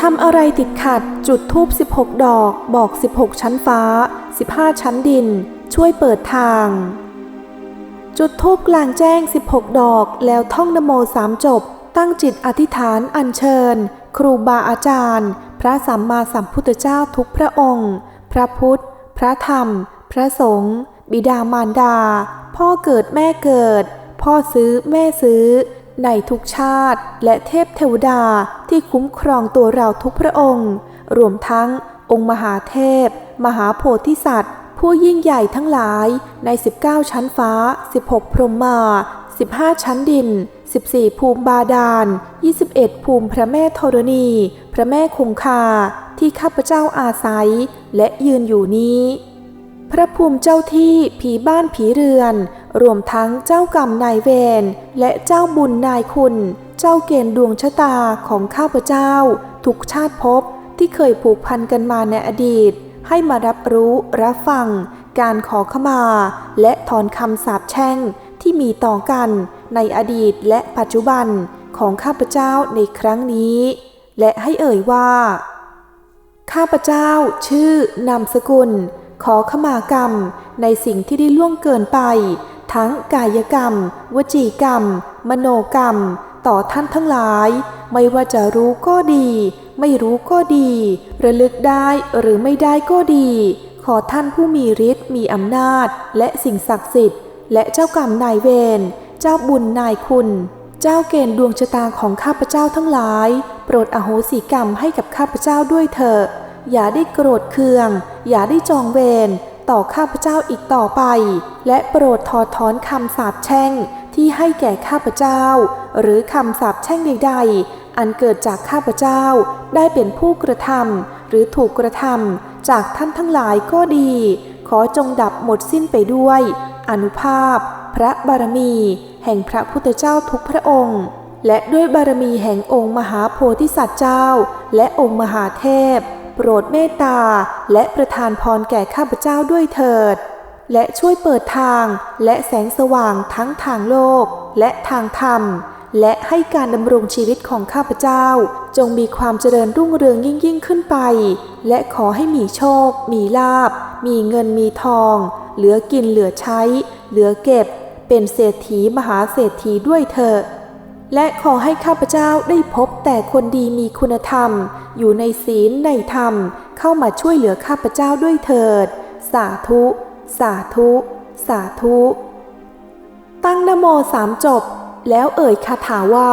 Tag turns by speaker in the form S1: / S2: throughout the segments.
S1: ทำอะไรติดขัด จุดทูบ16 ดอก บอก 16 ชั้นฟ้า 15 ชั้นดิน ช่วยเปิดทาง จุดทูบกลางแจ้ง 16 ดอก แล้วท่องนโมสามจบ ตั้งจิตอธิษฐานอัญเชิญ ครูบาอาจารย์ พระสัมมาสัมพุทธเจ้าทุกพระองค์ พระพุทธ พระธรรม พระสงฆ์บิดามารดา พ่อเกิดแม่เกิด พ่อซื้อแม่ซื้อ ในทุกชาติและเทพเทวดาที่คุ้มครองตัวเราทุกพระองค์ รวมทั้งองค์มหาเทพ มหาโพธิสัตว์ ผู้ยิ่งใหญ่ทั้งหลายใน 19 ชั้นฟ้า 16 พรหมมา15 ชั้นดิน 14 ภูมิบาดาล 21 ภูมิพระแม่ธรณี พระแม่คงคาที่ข้าพเจ้าอาศัย และยืนอยู่นี้ พระภูมิเจ้าที่ผีบ้านผีเรือน รวมทั้งเจ้ากรรมนายเวรและเจ้าบุญนายคุณ เจ้าเกณฑ์ดวงชะตาของข้าพเจ้า ทุกชาติภพที่เคยผูกพันกันมาในอดีต ให้มารับรู้รับฟัง การขอขมา และถอนคำสาปแช่งที่มีต่อกันในอดีตและปัจจุบันของข้าพเจ้าในครั้งนี้ และให้เอ่ยว่า ข้าพเจ้าชื่อนามสกุล ขอขมากรรมในสิ่งที่ได้ล่วงเกินไป ทั้งกายกรรม วจีกรรม มโนกรรม ต่อท่านทั้งหลาย ไม่ว่าจะรู้ก็ดี ไม่รู้ก็ดี ระลึกได้หรือไม่ได้ก็ดี ขอท่านผู้มีฤทธิ์มีอำนาจ และสิ่งศักดิ์สิทธิ์ และเจ้ากรรมนายเวรเจ้าบุญนายคุณ เจ้าเกณฑ์ดวงชะตาของข้าพเจ้าทั้งหลาย โปรดอโหสิกรรมให้กับข้าพเจ้าด้วยเถอะ อย่าได้โกรธเคือง อย่าได้จองเวรต่อข้าพเจ้าอีกต่อไป และโปรดถอดถอนคำสาปแช่งที่ให้แก่ข้าพเจ้า หรือคำสาปแช่งใด ๆ อันเกิดจากข้าพเจ้าได้เป็นผู้กระทำหรือถูกกระทำจากท่านทั้งหลายก็ดี ขอจงดับหมดสิ้นไปด้วย อนุภาพ พระบารมี แห่งพระพุทธเจ้าทุกพระองค์และด้วยบารมีแห่งองค์มหาโพธิสัตว์เจ้า และองค์มหาเทพ ปรดเมตตา และประทานพรแก่ข้าพเจ้าด้วยเถิด และช่วยเปิดทางและแสงสว่างทั้งทางโลกและทางธรรม และให้การดำรงชีวิตของข้าพเจ้า จงมีความเจริญรุ่งเรืองยิ่งยิ่งขึ้นไป และขอให้มีโชค มีลาบ มีเงินมีทอง เหลือกินเหลือใช้ เหลือเก็บ เป็นเศรษฐีมหาเศรษฐีด้วยเถอะ และขอให้ข้าพเจ้าได้พบแต่คนดีมีคุณธรรม อยู่ในศีลในธรรม เข้ามาช่วยเหลือข้าพเจ้าด้วยเถิด สาธุ สาธุ สาธุ ตั้งนโมสามจบ แล้วเอ่ยคาถาว่า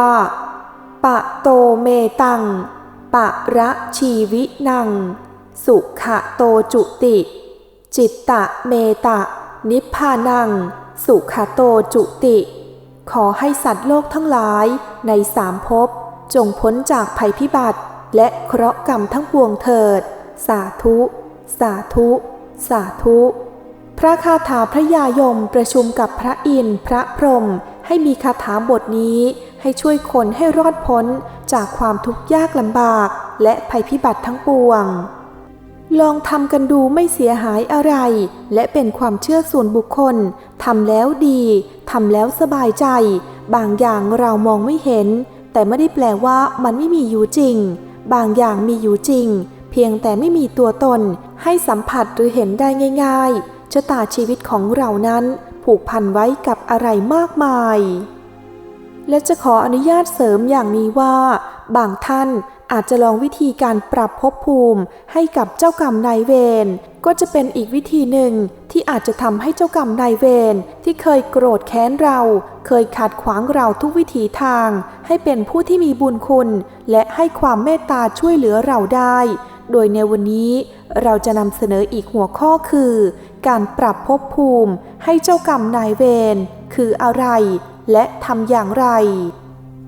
S1: ปะโตเมตัง ปะระชีวินัง สุขะโตจุติ จิตตะเมตะ นิพพานัง สุขะโตจุติ ขอให้สัตว์โลกทั้งหลายในสามภพจงพ้นจากภัยพิบัติ และเคราะห์กรรมทั้งปวงเถิด สาธุ สาธุ สาธุ พระคาถาพระยายมประชุมกับพระอินทร์พระพรหมให้มีคาถาบทนี้ให้ช่วยคนให้รอดพ้นจากความทุกข์ยากลำบาก และภัยพิบัติทั้งปวง ลองทำกันดูไม่เสียหายอะไร และเป็นความเชื่อส่วนบุคคลทำแล้วดีทำแล้วสบายใจ บางอย่างเรามองไม่เห็น แต่ไม่ได้แปลว่ามันไม่มีอยู่จริง บางอย่างมีอยู่จริง เพียงแต่ไม่มีตัวตน ให้สัมผัสหรือเห็นได้ง่าย ๆชะตาชีวิตของเรานั้น ผูกพันไว้กับอะไรมากมาย และจะขออนุญาตเสริมอย่างนี้ว่า บางท่าน อาจจะลองวิธีการปรับภพภูมิให้กับเจ้ากรรมนายเวรก็จะเป็นอีกวิธีหนึ่งที่อาจจะทำให้เจ้ากรรมนายเวรที่เคยโกรธแค้นเรา เคยขัดขวางเราทุกวิถีทาง ให้เป็นผู้ที่มีบุญคุณ และให้ความเมตตาช่วยเหลือเราได้ โดยในวันนี้เราจะนำเสนออีกหัวข้อคือ การปรับภพภูมิให้เจ้ากรรมนายเวรคืออะไร และทำอย่างไร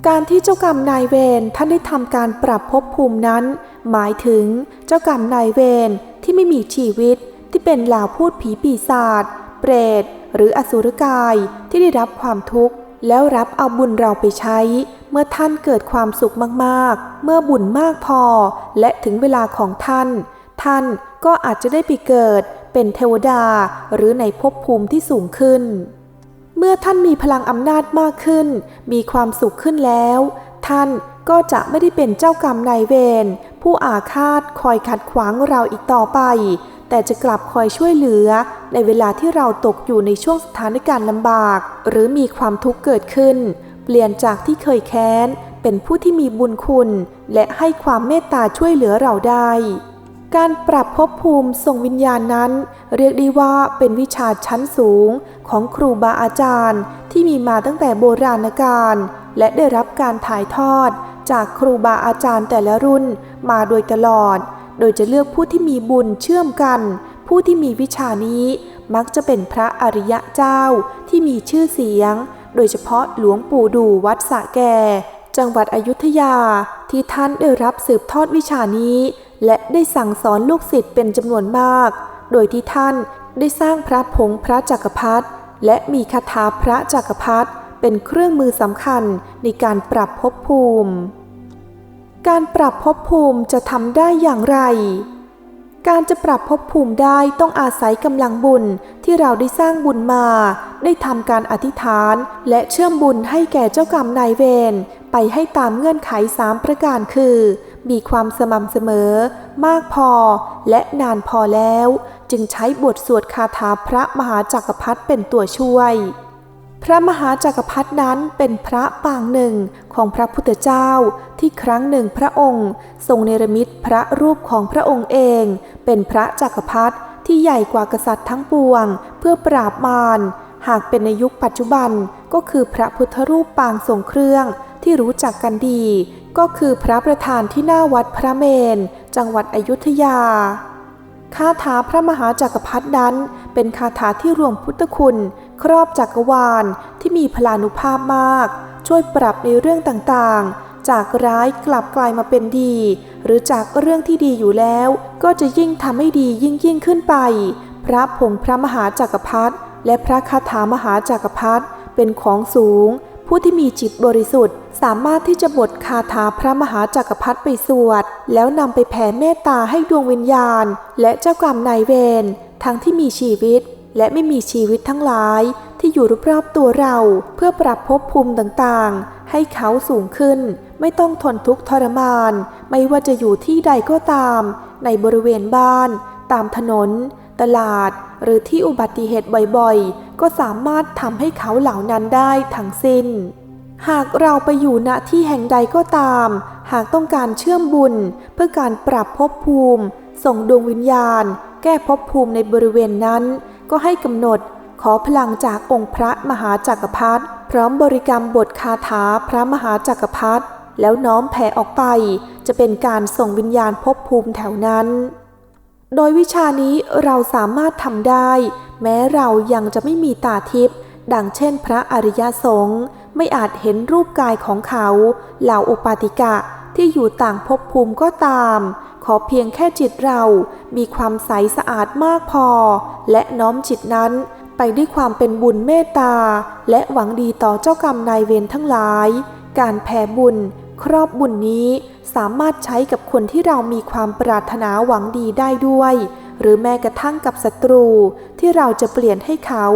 S1: การที่เจ้ากรรมนายเวรท่านได้ทำการปรับภพภูมินั้น หมายถึงเจ้ากรรมนายเวรที่ไม่มีชีวิตที่เป็นเหล่าพูดผีปีศาจเปรต หรืออสุรกายที่ได้รับความทุกข์ แล้วรับเอาบุญเราไปใช้ เมื่อท่านเกิดความสุขมากๆ เมื่อบุญมากพอ และถึงเวลาของท่าน ท่านก็อาจจะได้ไปเกิดเป็นเทวดาหรือในภพภูมิที่สูงขึ้น เมื่อท่านมีพลังอำนาจมากขึ้น มีความสุขขึ้นแล้ว ท่านก็จะไม่ได้เป็นเจ้ากรรมนายเวรผู้อาฆาตคอยขัดขวางเราอีกต่อไป แต่จะกลับคอยช่วยเหลือ ในเวลาที่เราตกอยู่ในช่วงสถานการณ์ลำบาก หรือมีความทุกข์เกิดขึ้น เปลี่ยนจากที่เคยแค้น เป็นผู้ที่มีบุญคุณ และให้ความเมตตาช่วยเหลือเราได้ การปรับภพภูมิส่งวิญญาณนั้น เรียกได้ว่าเป็นวิชาชั้นสูงของครูบาอาจารย์ ที่มีมาตั้งแต่โบราณกาลและได้รับการถ่ายทอด จากครูบาอาจารย์แต่ละรุ่นมาโดยตลอด โดยจะเลือกผู้ที่มีบุญเชื่อมกัน ผู้ที่มีวิชานี้มักจะเป็นพระอริยะเจ้าที่มีชื่อเสียง โดยเฉพาะหลวงปู่ดูวัดสะแก จังหวัดอยุธยาที่ท่านได้รับสืบทอดวิชานี้ และได้สั่งสอนลูกศิษย์เป็นจำนวนมาก โดยที่ท่านได้สร้างพระผงพระจักรพรรดิและมีคาถาพระจักรพรรดิเป็นเครื่องมือสำคัญในการปรับภพภูมิ การปรับภพภูมิจะทำได้อย่างไร การจะปรับภพภูมิได้ต้องอาศัยกำลังบุญที่เราได้สร้างบุญมา ได้ทำการอธิษฐานและเชื่อมบุญให้แก่เจ้ากรรมนายเวรไปให้ตามเงื่อนไขสามประการคือ มีความสม่ำเสมอ มากพอและนานพอแล้ว จึงใช้บทสวดคาถาพระมหาจักรพรรดิเป็นตัวช่วย พระมหาจักรพรรดินั้นเป็นพระปางหนึ่งของพระพุทธเจ้าที่ครั้งหนึ่งพระองค์ ทรงเนรมิตพระรูปของพระองค์เอง เป็นพระจักรพรรดิที่ใหญ่กว่ากษัตริย์ทั้งปวง เพื่อปราบมารหากเป็นในยุคปัจจุบันก็คือพระพุทธรูปปางทรงเครื่องที่รู้จักกันดี ก็คือพระประธานที่หน้าวัดพระเมน จังหวัดอยุธยา คาถาพระมหาจักรพรรดินั้น เป็นคาถาที่รวมพุทธคุณ ครอบจักรวาลที่มีพลานุภาพมาก ช่วยปรับในเรื่องต่างๆ จากร้ายกลับกลายมาเป็นดี หรือจากเรื่องที่ดีอยู่แล้ว ก็จะยิ่งทำให้ดียิ่งยิ่งขึ้นไป พระผงพระมหาจักรพรรดิและพระคาถามหาจักรพรรดิเป็นของสูง ผู้ที่มีจิตบริสุทธิ์ สามารถที่จะบทคาถาพระมหาจักรพรรดิไปสวด แล้วนำไปแผ่เมตตาให้ดวงวิญญาณ และเจ้ากรรมนายเวรทั้งที่มีชีวิต และไม่มีชีวิตทั้งหลาย ที่อยู่รอบๆตัวเรา เพื่อปรับภพภูมิต่างๆ ให้เขาสูงขึ้น ไม่ต้องทนทุกข์ทรมาน ไม่ว่าจะอยู่ที่ใดก็ตาม ในบริเวณบ้าน ตามถนน ตลาด หรือที่อุบัติเหตุบ่อยๆ ก็สามารถทำให้เขาเหล่านั้นได้ทั้งสิ้น หากเราไปอยู่ณที่แห่งใดก็ตาม หากต้องการเชื่อมบุญ เพื่อการปรับภพภูมิ ส่งดวงวิญญาณ แก้ภพภูมิในบริเวณนั้น ก็ให้กำหนดขอพลังจากองค์พระมหาจักรพรรดิพร้อมบริกรรมบทคาถาพระมหาจักรพรรดิแล้วน้อมแผ่ออกไป จะเป็นการส่งวิญญาณภพภูมิแถวนั้น โดยวิชานี้เราสามารถทำได้ แม้เรายังจะไม่มีตาทิพย์ดังเช่นพระอริยสงฆ์ ไม่อาจเห็นรูปกายของเขา เหล่าอุปาติกะที่อยู่ต่างภพภูมิก็ตาม ขอเพียงแค่จิตเรามีความใสสะอาดมากพอ และน้อมจิตนั้นไปด้วยความเป็นบุญเมตตา และหวังดีต่อเจ้ากรรมนายเวรทั้งหลาย การแผ่บุญ ครอบบุญนี้สามารถใช้กับคนที่เรามีความปรารถนาหวังดีได้ด้วย หรือแม้กระทั่งกับศัตรู ที่เราจะเปลี่ยนให้เขา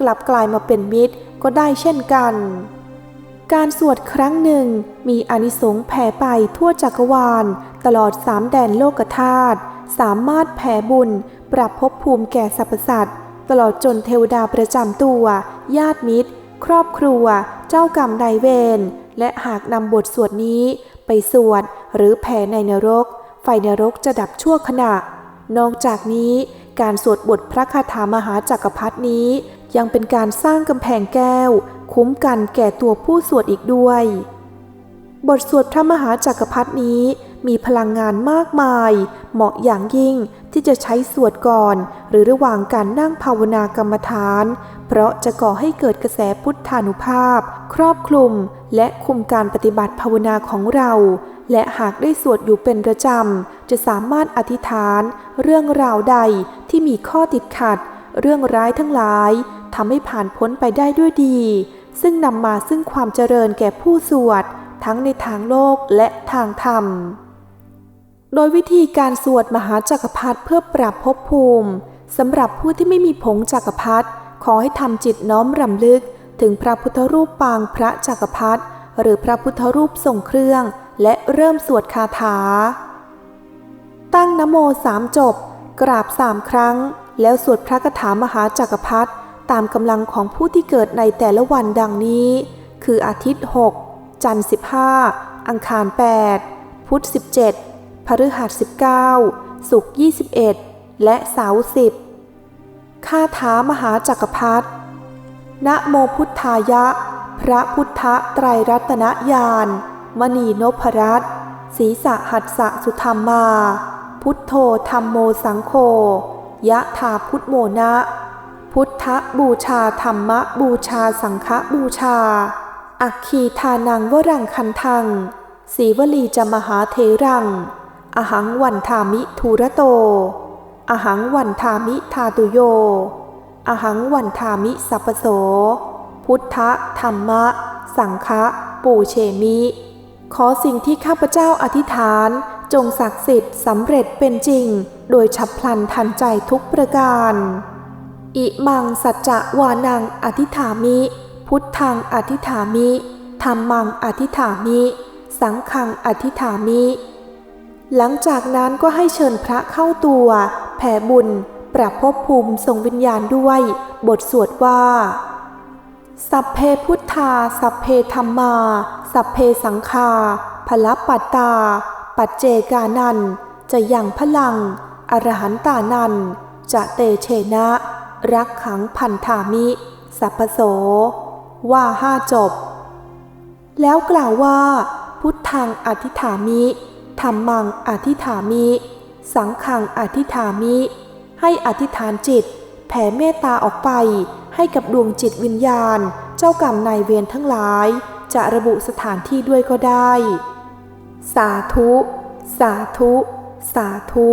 S1: กลับกลายมาเป็นมิตรก็ได้เช่นกัน การสวดครั้งหนึ่งมีอนิสงส์แผ่ไปทั่วจักรวาล ตลอดสามแดนโลกธาตุสามารถแผ่บุญ ปรับภพภูมิแก่สรรพสัตว์ตลอดจนเทวดาประจำตัว ญาติมิตร ครอบครัว เจ้ากรรมนายเวร และหากนำบทสวดนี้ ไปสวดหรือแผ่ในนรก ไฟนรกจะดับชั่วขณะ นอกจากนี้ การสวดบทพระคาถามหาจักรพรรดนี้ ยังเป็นการสร้างกำแพงแก้ว คุ้มกันแก่ตัวผู้สวดอีกด้วย บทสวดพระมหาจักรพรรดนี้มีพลังงานมากมาย เหมาะอย่างยิ่งที่จะใช้สวดก่อน หรือระหว่างการนั่งภาวนากรรมฐาน เพราะจะก่อให้เกิดกระแสพุทธานุภาพ ครอบคลุม และคุมการปฏิบัติภาวนาของเรา และหากได้สวดอยู่เป็นประจำ จะสามารถอธิษฐานเรื่องราวใดที่มีข้อติดขัด เรื่องร้ายทั้งหลายทำให้ผ่านพ้นไปได้ด้วยดี ซึ่งนำมาซึ่งความเจริญแก่ผู้สวด ทั้งในทางโลกและทางธรรม โดยวิธีการสวดมหาจักรพรรดิเพื่อปรับภพภูมิสำหรับผู้ที่ไม่มีผงจักรพรรดิขอให้ทำจิตน้อมรำลึก ถึงพระพุทธรูปปางพระจักรพรรดิหรือพระพุทธรูปทรงเครื่อง และเริ่มสวดคาถา ตั้งนโมสามจบ กราบสามครั้ง แล้วสวดพระคาถามหาจักรพรรดิ ตามกำลังของผู้ที่เกิดในแต่ละวันดังนี้ คืออาทิตย์ 6 จันทร์ 15 อังคาร 8 พุธ 17 พฤหัส 19 ศุกร์ 21 และเสาร์ 10คาถามหาจักรพรรดินะโมพุทธายะ พระพุทธไตรรัตนญาณมณีนพรัตน์ศีสะหัสสะสุธรรมา พุทโธธรรมโมสังโฆยะถาพุทโมนะ พุทธบูชาธรรมบูชาสังฆบูชา อักขีทานังวรังคันทังสีวลีจะมหาเทรัง อหังวันทามิทูระโต อหังวันทามิทาตุโย อหังวันทามิสัพพโส พุทธธรรมะ สังฆะปูเชมิ ขอสิ่งที่ข้าพเจ้าอธิษฐานจงศักดิ์สิทธิ์สำเร็จเป็นจริง โดยฉับพลันทันใจทุกประการ อิมังสัจจะวานังอธิฐามิ พุทธังอธิฐามิธรรมังอธิฐามิ สังฆังอธิฐามิ หลังจากนั้นก็ให้เชิญพระเข้าตัว แผ่บุญ ปรับภพภูมิทรงวิญญาณด้วย บทสวดว่า สัพเพพุทธา สัพเพธรรมา สัพเพสังฆาพลปัตตา ปัจเจกานัน จะยังพลัง อรหันตานัน จะเตเชนะ รักขังพันธามิ สัพโส ว่าห้าจบ แล้วกล่าวว่า พุทธังอธิฐามิธรรมังอธิฐามิ สังขังอธิฐามิ ให้อธิษฐานจิต แผ่เมตตาออกไป ให้กับดวงจิตวิญญาณ เจ้ากรรมนายเวรทั้งหลาย จะระบุสถานที่ด้วยก็ได้ สาธุ สาธุ สาธุ